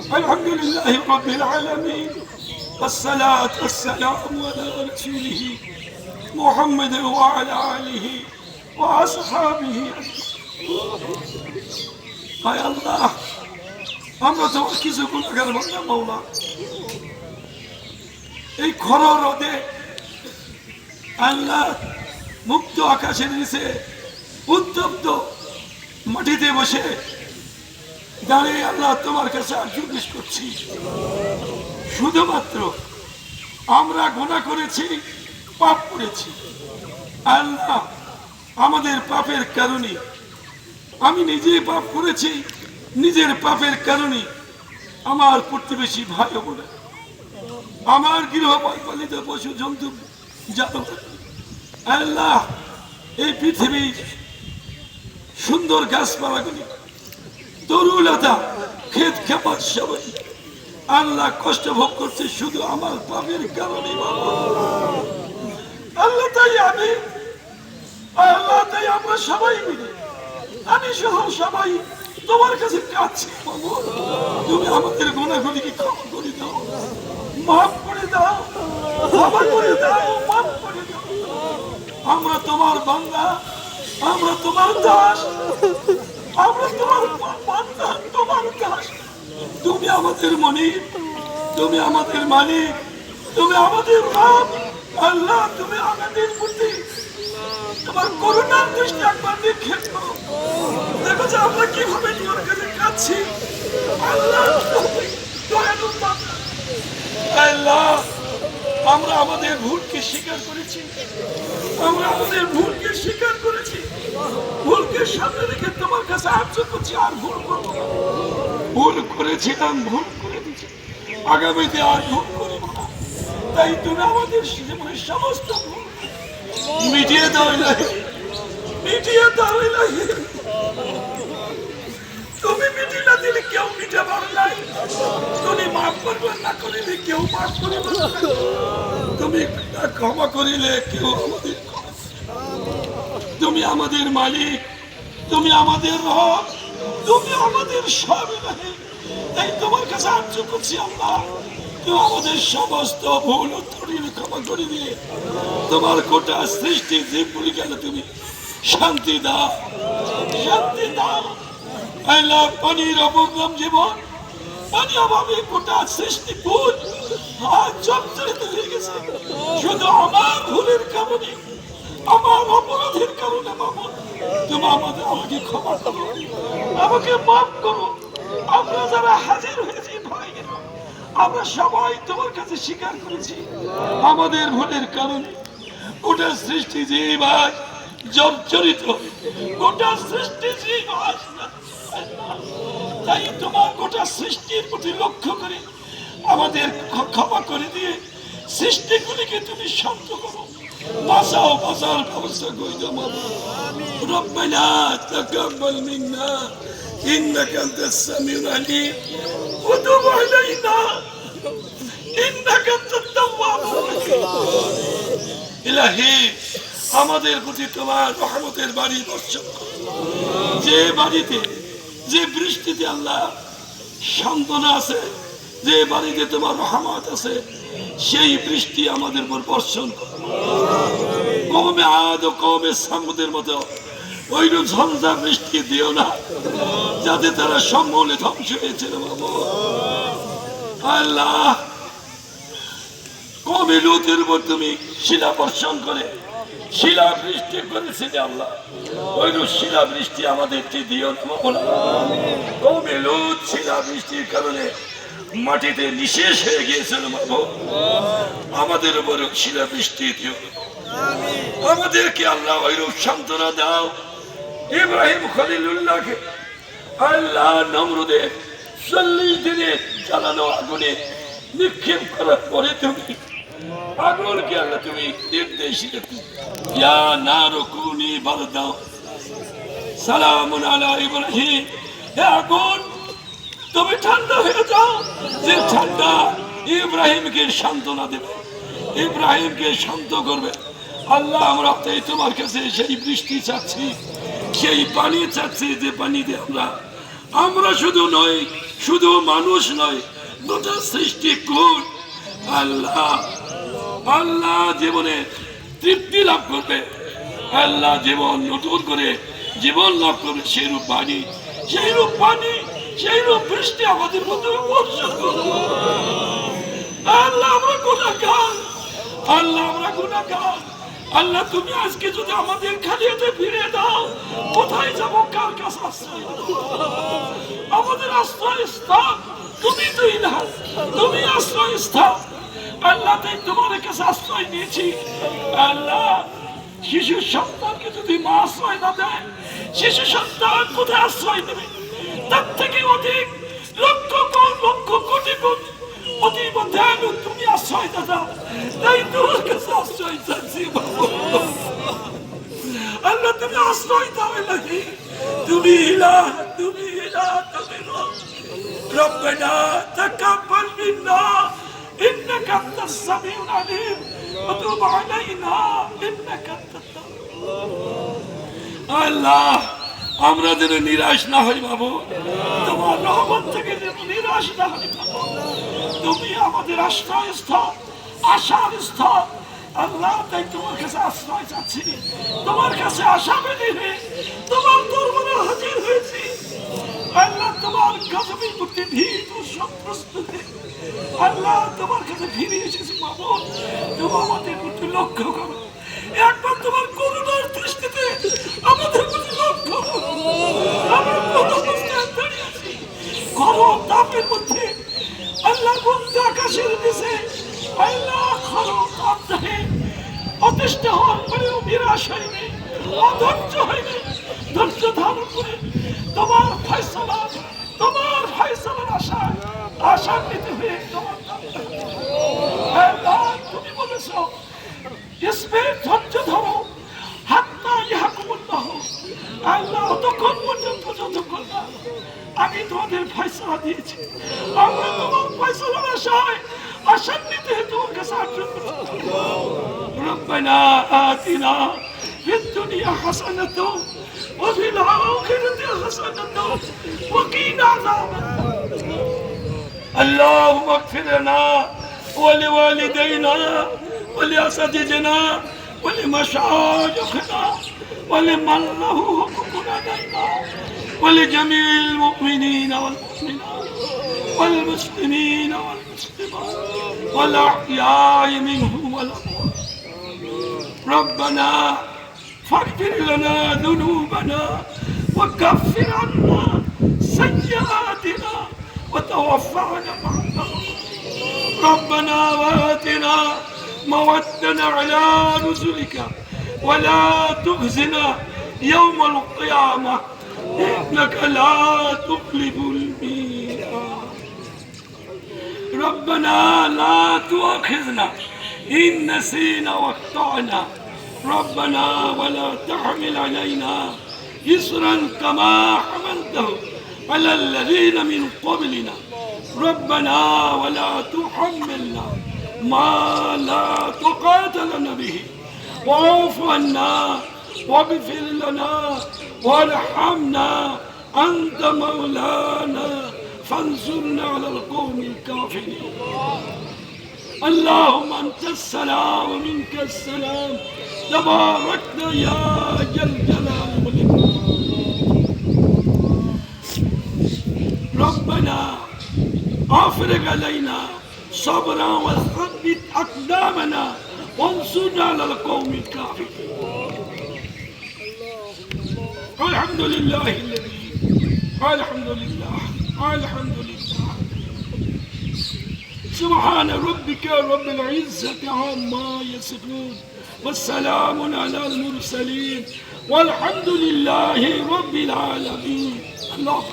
الحمد لله رب العالمين والصلاة والسلام على رسوله محمد وعلى آله وأصحابه হায় আল্লাহ আমরা তোমার কিছু গুণাগার বান্দা মাওলা এই খর রোদে আল্লাহ মুক্ত আকাশের নিচে উত্তপ্ত মাটিতে বসে দাঁড়িয়ে আল্লাহ তোমার কাছে আর জিজ্ঞেস করছি। শুধুমাত্র আমরা গুণা করেছি, পাপ করেছি। আল্লাহ আমাদের পাপের কারণে, আমি নিজে পাপ করেছি, নিজের পাপের কারণে আমার প্রতিবেশী ভাই বোনে আমার গৃহপালিত পশু জন্তু জানোয়ার, আল্লাহ এই পৃথিবীর সুন্দর গাছপালাগুলি তরুলতা ক্ষেত খাবার সবাই। আল্লাহ কষ্ট ভোগ করছে শুধু আমার পাপের কারণে আল্লাহ তাই আমি, আল্লাহ তাই আমরা সবাই মিলে, আমি সহ সবাই তোমার কাছে কাছে তুমি আমাদের গুণাগুলিকে ক্ষমা করে দাও, মাফ করে দাও, ক্ষমা করে দাও, মাফ করে দাও। আমরা তোমার বান্দা, আমরা তোমার দাস। আমরা তোমার তোমার দাস তুমি আমাদের মনির তুমি আমাদের মালিক, তুমি আমাদের রাম আল্লাহ, তুমি আমাদের প্রতি তোমার করুণার দৃষ্টি একবার নিক্ষেপ করো দেখো যে আমরা কীভাবে তোমার কাছে কাচ্ছি আল্লাহ দয়ালু আল্লাহ, আমরা আমাদের ভুলকে স্বীকার করেছি। আমরা আমাদের ভুলকে স্বীকার করেছি। ভুলকে সামনে রেখে তোমার কাছে আর্য করছি, আর ভুল করব ভুল করেছিলাম, ভুল করে দিচ্ছি আগামীতে আর ভুল করব না। তাই তুমি আমাদের জীবনের সমস্ত ভুল মিটিয়ে দাও ইলাহি। মিটিয়ে দাও ইলাহি। তুমি মিটিয়ে না দিলে কেউ মিটে পারে নাই। তুমি মাফ করবে না করিলে কেউ মাফ করিবে তুমি ক্ষমা করিলে কেউ আমাদের তুমি আমাদের মালিক, তুমি আমাদের রব, তুমি আমাদের সব। তাই তোমার কাছে আর্য করছি আল্লাহ, তুমি আমাদের সমস্ত ভুল উত্তরীয় ক্ষমা করে দিয়ে তোমার গোটা সৃষ্টি জীবগুলি গেলে তুমি শান্তি দাও শান্তি দাও আল্লাহ পানির অপগ্রাম জীবন, পানি অভাবে গোটা সৃষ্টি ভুল আর জর্জরিত হয়ে গেছে শুধু আমার ভুলের কারণে আমার অপরাধের কারণে বাবা, তুমি আমাদের আমাকে ক্ষমা করো। আমাকে মাফ করো। আমরা যারা হাজির হয়েছি ভাই আমরা সবাই তোমার কাছে স্বীকার করেছি। আমাদের ভুলের কারণে গোটা সৃষ্টি জীব আজ জর্জরিত। গোটা সৃষ্টি আজ তাই তোমার গোটা সৃষ্টির প্রতি লক্ষ্য করে আমাদের ক্ষ- ক্ষমা করে দিয়ে সৃষ্টিগুলিকে তুমি শান্ত করো। বাঁচাও বাঁচার ব্যবস্থা করে দাও মামা ربنا تقبل منا انك انت السميع العليم وتب علينا انك انت التواب الرحيم ইলাহি আমাদের প্রতি তোমার রহমতের বাড়ি বর্ষণ করো। যে বাড়িতে যে বৃষ্টিতে আল্লাহ সান্ত্বনা আছে যে বাড়িতে তোমার রহমত আছে সেই বৃষ্টি আমাদের উপর বর্ষণ কমে আদ কমে সামুদের মতো ওইরূপ ঝঞ্ঝা বৃষ্টি দিও না, যাতে তারা সম্মলে ধ্বংস হয়েছিল আল্লাহ কমে লুতের উপর তুমি শিলা বর্ষণ করে শিলা বৃষ্টি করেছিলে আল্লাহ। ওইরূপ শিলা বৃষ্টি আমাদেরকে দিও না। কমে লুত শিলা বৃষ্টির কারণে মাটিতে নিশেষ হয়ে গিয়েছিল বাবু আমাদের উপর শিলা বৃষ্টি দিও। আমাদেরকে আল্লাহ ওইরূপ সান্ত্বনা দাও। ইব্রাহিম খলিলুল্লাহকে আল্লাহ নমরুদের চল্লিশ দিনে জ্বালানো আগুনে নিক্ষেপ করার পরে তুমি আগুনকে আল্লাহ তুমি নির্দেশ ইয়া নারকুনি বারদাও। সালামুন আলা ইব্রাহিম। হে আগুন, তুমি যে ঠান্ডা ইব্রাহিমকে সান্ত্বনা দেবে, ইব্রাহিমকে শান্ত করবে। আল্লাহ, আমরা তাই তোমার কাছে সেই বৃষ্টি চাচ্ছি, সেই পানি চাচ্ছি যে পানিতে আমরা আমরা শুধু নই, শুধু মানুষ নয় গোটা সৃষ্টি কোন? আল্লাহ আল্লাহ জীবনে তৃপ্তি লাভ করবে। আল্লাহ জীবন নতুন করে জীবন লাভ করবে। সেই রূপ পানি সেই রূপ পানি সেই বৃষ্টি আমাদের মধ্যে বর্ষণ করবে আল্লাহ আমরা আল্লাহ আমরা আল্লাহ, তুমি আজকে যদি আমাদের ফিরে দাও, কোথায় কার কাছে আশ্রয়? আমাদের আশ্রয় স্থান তুমি তুই না তুমি আশ্রয় স্থান আল্লাহ, তাই তোমার কাছে আশ্রয় নিয়েছি। আল্লাহ শিশু সন্তানকে যদি মা আশ্রয় না দেয়, শিশু সন্তান কোথায় আশ্রয় দেবে তার থেকে অধিক লক্ষ কোটি লক্ষ কোটি গুণ অতীব দয়ালু তুমি আশ্রয় দাদা তাই তোমার কাছে আশ্রয় চাচ্ছি বাবু আল্লাহ তুমি আশ্রয় দাও নাকি তুমি ইলাহ তুমি ইলাহ তুমি রব ربنا تقبل منا انك انت السميع العليم وتب علينا انك انت التواب আল্লাহ আমরা যেন নিরাশ না হই বাবু। তোমার রহমত থেকে যেন নিরাশ না হই বাবু। তুমি আমাদের আশ্রয় স্থল আশার স্থল আল্লাহ তোমার হয়েছি। আল্লাহ তোমার কাছে বাবু। আমাদের লক্ষ্য একবার তোমার করুণার দৃষ্টিতে আমাদের প্রতি লক্ষ্য করো আমরা কোন অবস্থায় দাঁড়িয়ে আছি গরম তাপের মধ্যে আল্লাহ বলতে আকাশের নিচে আল্লাহ গরম তাপ অতিষ্ঠ হওয়ার পরেও নিরাশ হয়নি অধৈর্য হয়নি ধৈর্য ধারণ করে তোমার ফয়সলা তোমার ফয়সলার আশায় আশান্বিত হয়ে তোমার। আল্লাহ, তুমি বলেছ ধৈর্য তোমাদের ফয়সলা দিয়েছি আমরা তোমার ফয়সলার আশায় আশান্বিত হয়ে তোমার কাছে আর্জন করছি ربنا آتنا في الدنيا حسنة وفي الآخرة حسنة وقنا عذاب النار. اللهم اغفر لنا ولوالدينا ولأساتذتنا ولمشايخنا ولمن له حقوق علينا ولجميع المؤمنين والمؤمنات والمسلمين والمسلمات والأحياء منهم والأموات. ربنا فاغفر لنا ذنوبنا وكفر عنا سيئاتنا وتوفعنا مع ربنا وآتنا مودنا على رسلك ولا تخزنا يوم القيامة. إنك لا تخلف الميعاد ربنا لا تؤاخذنا إن نسينا واخطأنا. ربنا ولا تحمل علينا إصرا كما حملته على الذين من قبلنا. ربنا ولا تحملنا ما لا طاقة لنا به. واعف عنا واغفر لنا وارحمنا أنت مولانا فانصرنا على القوم الكافرين. اللهم أنت السلام ومنك السلام. تباركنا يا الجلال والإكرام ربنا أفرغ علينا صبرا وثبت أقدامنا وانصرنا على القوم الكافرين. الحمد لله. الذي الحمد لله. الحمد لله. سبحان ربك رب العزة عما يصفون والسلام على المرسلين. والحمد لله رب العالمين. الله